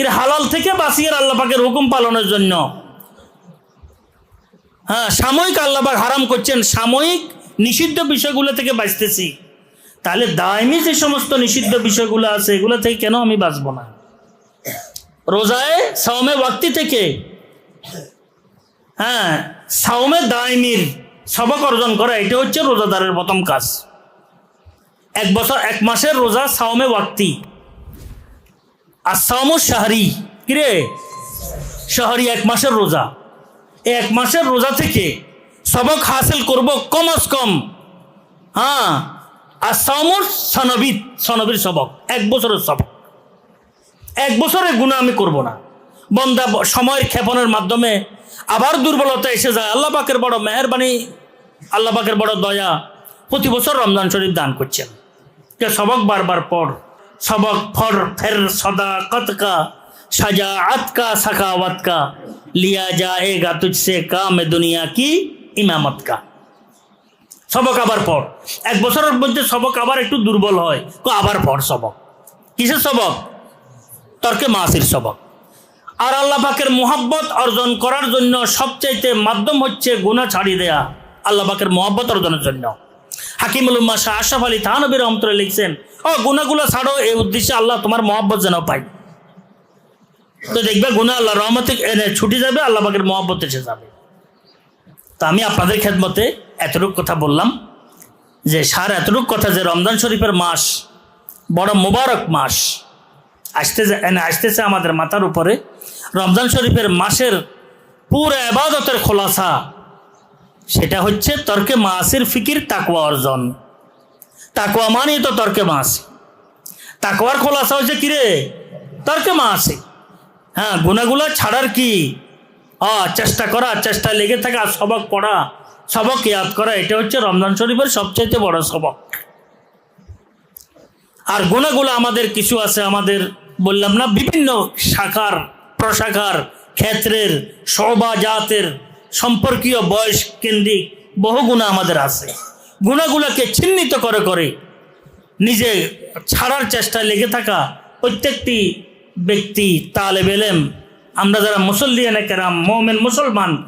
এর হালাল থেকে বাঁচিয়ে আল্লাহ পাকের হুকুম পালনের জন্য। হ্যাঁ সাময়িক আল্লাহ পাক হারাম করছেন, সাময়িক নিষিদ্ধ বিষয়গুলো থেকে বাঁচতেছি। তাহলে দায়মি যে সমস্ত নিষিদ্ধ বিষয়গুলো আছে, এগুলো থেকে কেন আমি বাঁচবো না? রোজায় সাওমে ওয়াক্তি থেকে হ্যাঁ সাওমে দায়মির সবক অর্জন করা এটা হচ্ছে রোজাদারের প্রথম কাজ। এক বছর, এক মাসের রোজা সাওমে ওয়াক্তি। আর সাওমু শাহরি। কিরে? শাহরি এক মাসের রোজা। এক মাসের রোজা থেকে সবক হাসিল করব কমস কম। হ্যাঁ আর সামর সনবিদ, সনবীর সবক, এক বছরের সবক। এক বছরের গুণা আমি করব না। বন্দা সময়ের ক্ষেপণের মাধ্যমে আবার দুর্বলতা এসে যায়। আল্লাহ পাকের বড় মেহরবানি, আল্লাহ পাকের বড় দয়া প্রতি বছর রমজান শরীফ দান করছেন। সবক বারবার পড়। सबक फर फिर सदाकत का शजात का सखावत লিয়া যায়েগা তুজসে तुझसे काम दुनिया की ইমামত কা। সবক আবার পড়। এক বছরের মধ্যে সবক আবার একটু দুর্বল হয়। তো আবার পড় সবক। কিসের সবক? তর্কে মাসির সবক। আর আল্লাহ পাকের মোহাব্বত অর্জন করার জন্য সবচাইতে মাধ্যম হচ্ছে গুণা ছাড়ি দেয়া। আল্লাহ পাকের মোহাব্বত অর্জনের জন্য। হাকিমুল শাহ আশরাফ আলী থানবী রহমতুল্লাহ লিখছেন ও, গুণাগুলো ছাড়ো, এই উদ্দেশ্যে আল্লাহ তোমার মোহাব্বত যেন পাই তো দেখবে গুণা আল্লাহ রহমতে ছুটি যাবে, আল্লাহ পাকের মোহাব্বত এসে যাবে। তো আমি আপনাদের খেদমতে এতটুকু কথা বললাম, যে সার এতটুকু কথা যে রমজান শরীফের মাস, বড় মোবারক মাস, আসতেছে, এনে আসতেছে আমাদের মাথার উপরে। রমজান শরীফের মাসের পুরো আবাদতের খোলাসা, সেটা হচ্ছে তর্কে মাসের ফিকির তাকুয়া অর্জন। তাকুয়া মানেই তো তর্কে মাস তাকুয়ার খোলাসা হচ্ছে কিরে? তর্কে মাসে হ্যাঁ গুণাগুলা ছাড়ার কি? আ, চেষ্টা করা, চেষ্টা লেগে থাকা, সবক পড়া, সবক ইয়াদ করা, এটা হচ্ছে রমজান শরীফের সবচাইতে বড় সবক। আর গুণাগুলো আমাদের কিছু আছে, আমাদের বললাম না, বিভিন্ন শাখার, প্রশাখার, ক্ষেত্রের, সবাজাতের, সম্পর্কীয়, বয়স কেন্দ্রিক বহু গুণা আমাদের আছে। গুণাগুলোকে চিহ্নিত করে করে নিজে ছাড়ার চেষ্টায় লেগে থাকা প্রত্যেকটি ব্যক্তি তালে এলেম। আমরা যারা মুসল্লিয়ানে কেরাম, মোমেন, মুসলমান